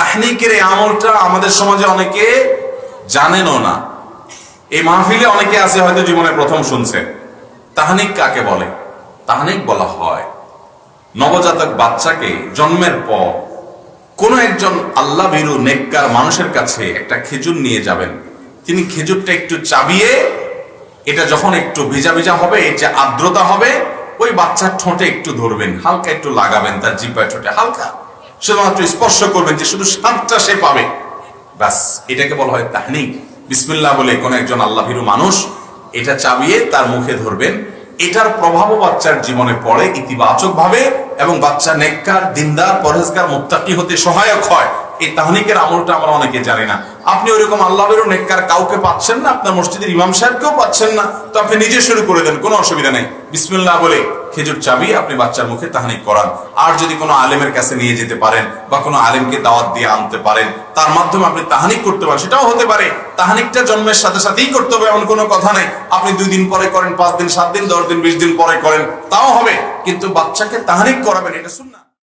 তাহনিকের এই আমলটা আমাদের সমাজে অনেকে জানেনও না। এই মাহফিলে অনেকে আছে হয়তো জীবনে প্রথম শুনছেন। তাহানিক কাকে বলে? তাহানিক বলা হয়, নবজাতক বাচ্চাকে জন্মের পর কোন একজন আল্লাহ ভীরু নেককার মানুষের কাছে একটা খেজুর নিয়ে যাবেন। তিনি খেজুরটা একটু চাবিয়ে, এটা যখন একটু ভিজা ভিজা হবে এই যে আর্দ্রতা হবে, ওই বাচ্চার ঠোঁটে একটু ধরবেন, হালকা একটু লাগাবেন, তার জিব্বায় ঠোঁটে হালকা। শুধুমাত্র স্পর্শ করবেন যে শুধু স্বাদটা সে পাবে। ব্যাস, এটাকে বলা হয় তাহনিক। বিসমিল্লাহ বলে কোন একজন আল্লাহ ভীরু মানুষ এটা চাবিয়ে তার মুখে ধরবেন। এটার প্রভাবও বাচ্চার জীবনে পড়ে ইতিবাচক ভাবে এবং বাচ্চা নেককার, দিনদার, পরহেজগার, মুত্তাকি হতে সহায়ক হয়। এই তাহনিকের আমলটা আমরা অনেকে জানি না। আপনি ওইরকম আল্লাহেরও নেককার কাউকে পাচ্ছেন না, আপনার মসজিদের ইমাম সাহেবকেও পাচ্ছেন না। তো আপনি নিজে শুরু করে দেন, কোনো অসুবিধা নেই। বিসমিল্লাহ বলে খেজুর চাবি আপনি বাচ্চার মুখে তাহানিক করান। আর যদি কোনো আলেমের কাছে নিয়ে যেতে পারেন বা কোনো আলেমকে দাওয়াত দিয়ে আনতে পারেন, তার মাধ্যমে আপনি তাহানিক করতে পারেন। সেটাও হতে পারে। তাহানিকটা জন্মের সাথে সাথেই করতে হবে, এমন কোনো কথা নেই। আপনি দুই দিন পরে করেন, পাঁচ দিন, সাত দিন, দশ দিন, বিশ দিন পরে করেন, তাও হবে। কিন্তু বাচ্চাকে তাহানিক করাবেন, এটা শুন না